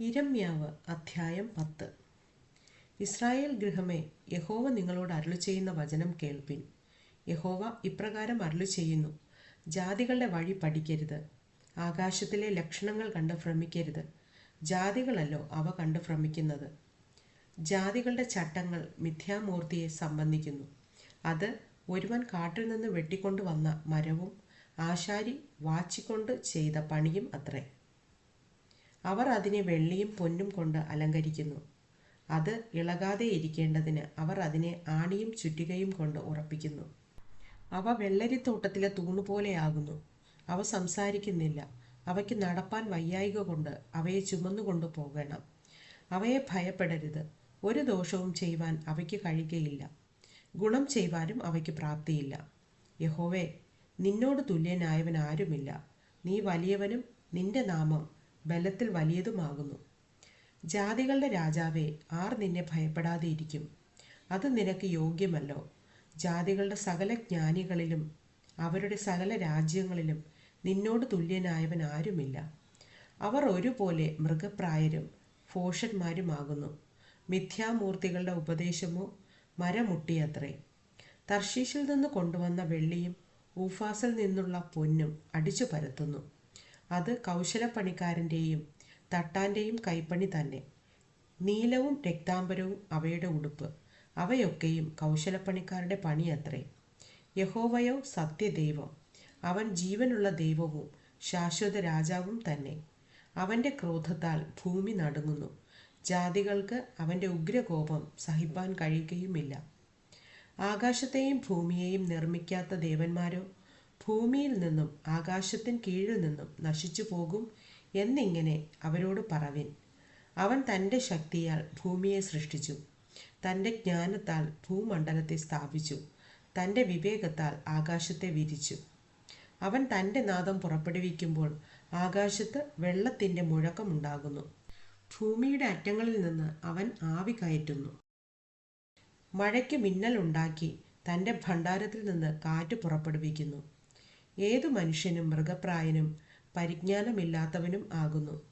ഇരമ്യാവ് അധ്യായം പത്ത്. ഇസ്രായേൽ ഗൃഹമേ യഹോവ നിങ്ങളോട് അരുളി ചെയ്യുന്ന വചനം കേൾപ്പിൻ. യഹോവ ഇപ്രകാരം അരുളി ചെയ്യുന്നു ജാതികളുടെ വഴി പഠിക്കരുത്. ആകാശത്തിലെ ലക്ഷണങ്ങൾ കണ്ട് ഭ്രമിക്കരുത്. ജാതികളല്ലോ അവ കണ്ട് ഭ്രമിക്കുന്നത്. ജാതികളുടെ ചട്ടങ്ങൾ മിഥ്യാമൂർത്തിയെ സംബന്ധിക്കുന്നു. അത് ഒരുവൻ കാട്ടിൽ നിന്ന് വെട്ടിക്കൊണ്ടു വന്ന മരവും ആശാരി വാച്ചിക്കൊണ്ട് ചെയ്ത പണിയും അത്രേ. അവർ അതിനെ വെള്ളിയും പൊന്നും കൊണ്ട് അലങ്കരിക്കുന്നു. അത് ഇളകാതെ ഇരിക്കേണ്ടതിന് അവർ അതിനെ ആണിയും ചുറ്റികയും കൊണ്ട് ഉറപ്പിക്കുന്നു. അവ വെള്ളരിത്തോട്ടത്തിലെ തൂണുപോലെയാകുന്നു അവ സംസാരിക്കുന്നില്ല. അവയ്ക്ക് നടപ്പാൻ വയ്യായിക കൊണ്ട് അവയെ ചുമന്നുകൊണ്ടു പോകണം. അവയെ ഭയപ്പെടരുത്. ഒരു ദോഷവും ചെയ്യുവാൻ അവയ്ക്ക് കഴിയുകയില്ല. ഗുണം ചെയ്യുവാനും അവയ്ക്ക് പ്രാപ്തിയില്ല. യഹോവേ നിന്നോട് തുല്യനായവൻ ആരുമില്ല നീ വലിയവനും നിന്റെ നാമം ബലത്തിൽ വലിയതുമാകുന്നു. ജാതികളുടെ രാജാവെ ആർ നിന്നെ ഭയപ്പെടാതെ ഇരിക്കും അത് നിനക്ക് യോഗ്യമല്ലോ. ജാതികളുടെ സകല ജ്ഞാനികളിലും അവരുടെ സകല രാജ്യങ്ങളിലും നിന്നോട് തുല്യനായവൻ ആരുമില്ല. അവർ ഒരുപോലെ മൃഗപ്രായരും ഫോഷന്മാരുമാകുന്നു മിഥ്യാമൂർത്തികളുടെ ഉപദേശമോ മരമുട്ടിയത്രേ. തർശീഷിൽ നിന്ന് കൊണ്ടുവന്ന വെള്ളിയും ഊഫാസിൽ നിന്നുള്ള പൊന്നും അടിച്ചു പരത്തുന്നു അത് കൗശലപ്പണിക്കാരന്റെയും തട്ടാന്റെയും കൈപ്പണി തന്നെ. നീലവും രക്താംബരവും അവയുടെ ഉടുപ്പ്. അവയൊക്കെയും കൗശലപ്പണിക്കാരുടെ പണിയത്രേ. യഹോവയോ സത്യദൈവം. അവൻ ജീവനുള്ള ദൈവവും ശാശ്വത രാജാവും തന്നെ. അവന്റെ ക്രോധത്താൽ ഭൂമി നടുങ്ങുന്നു. ജാതികൾക്ക് അവന്റെ ഉഗ്രകോപം സഹിപ്പാൻ കഴിയുകയുമില്ല. ആകാശത്തെയും ഭൂമിയെയും നിർമ്മിക്കാത്ത ദേവന്മാരോ? ഭൂമിയിൽ നിന്നും ആകാശത്തിൻ കീഴിൽ നിന്നും നശിച്ചു പോകും എന്നിങ്ങനെ അവരോട് പറവിൻ. അവൻ തന്റെ ശക്തിയാൽ ഭൂമിയെ സൃഷ്ടിച്ചു. തന്റെ ജ്ഞാനത്താൽ ഭൂമണ്ഡലത്തെ സ്ഥാപിച്ചു. തന്റെ വിവേകത്താൽ ആകാശത്തെ വിരിച്ചു. അവൻ തന്റെ നാദം പുറപ്പെടുവിക്കുമ്പോൾ ആകാശത്ത് വെള്ളത്തിന്റെ മുഴക്കമുണ്ടാകുന്നു ഭൂമിയുടെ അറ്റങ്ങളിൽ നിന്ന് അവൻ ആവി കയറ്റുന്നു. മഴയ്ക്ക് മിന്നലുണ്ടാക്കി തന്റെ ഭണ്ഡാരത്തിൽ നിന്ന് കാറ്റ് പുറപ്പെടുവിക്കുന്നു. ഏതു മനുഷ്യനും മൃഗപ്രായനും പരിജ്ഞാനമില്ലാത്തവനും ആകുന്നു.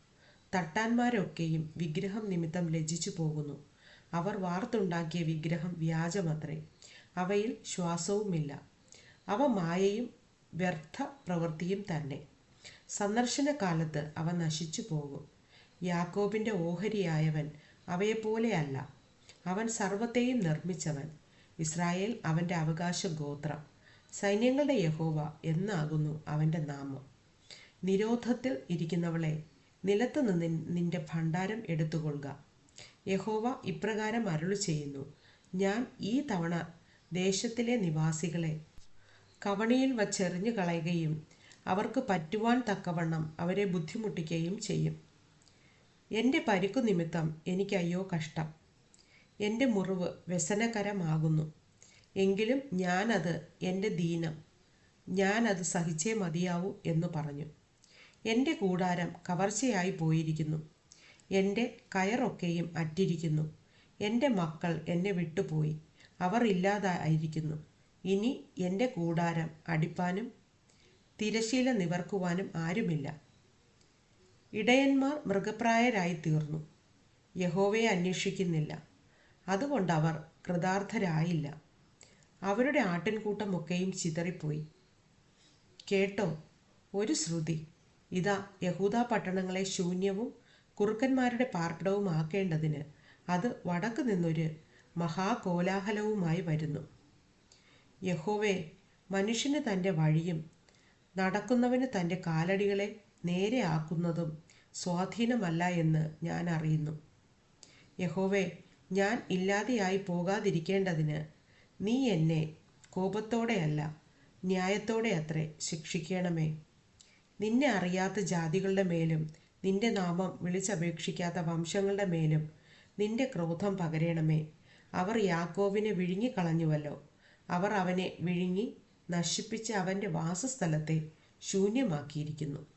തട്ടാന്മാരൊക്കെയും വിഗ്രഹം നിമിത്തം ലജ്ജിച്ചു പോകുന്നു. അവർ വാർത്തുണ്ടാക്കിയ വിഗ്രഹം വ്യാജമത്രേ. അവയിൽ ശ്വാസവുമില്ല. അവ മായയും വ്യർത്ഥ പ്രവൃത്തിയും തന്നെ. സന്ദർശന കാലത്ത് അവ നശിച്ചു പോകും. യാക്കോബിന്റെ ഓഹരിയായവൻ അവയെപ്പോലെയല്ല. അവൻ സർവത്തെയും നിർമ്മിച്ചവൻ. ഇസ്രായേൽ അവന്റെ അവകാശ ഗോത്രം സൈന്യങ്ങളുടെ യഹോവ എന്നാകുന്നു അവന്റെ നാമം. നിരോധത്തിൽ ഇരിക്കുന്നവളെ നിലത്ത് നിന്ന് നിന്റെ ഭണ്ഡാരം എടുത്തുകൊള്ളുക. യഹോവ ഇപ്രകാരം അരുളി ചെയ്യുന്നു ഞാൻ ഈ തവണ ദേശത്തിലെ നിവാസികളെ കവണിയിൽ വച്ചെറിഞ്ഞു കളയുകയും അവർക്ക് പറ്റുവാൻ തക്കവണ്ണം അവരെ ബുദ്ധിമുട്ടിക്കുകയും ചെയ്യും. എന്റെ പരിക്കു നിമിത്തം എനിക്ക് അയ്യോ കഷ്ടം. എന്റെ മുറിവ് വ്യസനകരമാകുന്നു. എങ്കിലും ഞാനത് എന്റെ ദീനം ഞാനത് സഹിച്ചേ മതിയാവൂ എന്ന് പറഞ്ഞു. എന്റെ കൂടാരം കവർച്ചയായി പോയിരിക്കുന്നു. എന്റെ കയറൊക്കെയും അറ്റിരിക്കുന്നു. എന്റെ മക്കൾ എന്നെ വിട്ടുപോയി. അവർ ഇല്ലാതായിരിക്കുന്നു ഇനി എന്റെ കൂടാരം അടിപ്പാനും തിരശീല നിവർക്കുവാനും ആരുമില്ല. ഇടയന്മാർ മൃഗപ്രായരായി തീർന്നു യഹോവയെ അന്വേഷിക്കുന്നില്ല. അതുകൊണ്ടവർ കൃതാർത്ഥരായില്ല. അവരുടെ ആട്ടിൻകൂട്ടം ഒക്കെയും ചിതറിപ്പോയി. കേട്ടോ ഒരു ശ്രുതി. ഇതാ യഹൂദ പട്ടണങ്ങളെ ശൂന്യവും കുറുക്കന്മാരുടെ പാർപ്പിടവും ആക്കേണ്ടതിന് അത് വടക്ക് നിന്നൊരു മഹാകോലാഹലവുമായി വരുന്നു. യഹോവേ മനുഷ്യന് തന്റെ വഴിയും നടക്കുന്നവന് തന്റെ കാലടികളെ നേരെ ആക്കുന്നതും സ്വാധീനമല്ല എന്ന് ഞാൻ അറിയുന്നു. യഹോവേ ഞാൻ ഇല്ലാതെയായി പോകാതിരിക്കേണ്ടതിന് നീ എന്നെ കോപത്തോടെയല്ല ന്യായത്തോടെ അത്രേ ശിക്ഷിക്കണമേ. നിന്നെ അറിയാത്ത ജാതികളുടെ മേലും നിന്റെ നാമം വിളിച്ചപേക്ഷിക്കാത്ത വംശങ്ങളുടെ മേലും നിന്റെ ക്രോധം പകരണമേ. അവർ യാക്കോവിനെ വിഴുങ്ങിക്കളഞ്ഞുവല്ലോ. അവർ അവനെ വിഴുങ്ങി നശിപ്പിച്ച് അവന്റെ വാസസ്ഥലത്തെ ശൂന്യമാക്കിയിരിക്കുന്നു.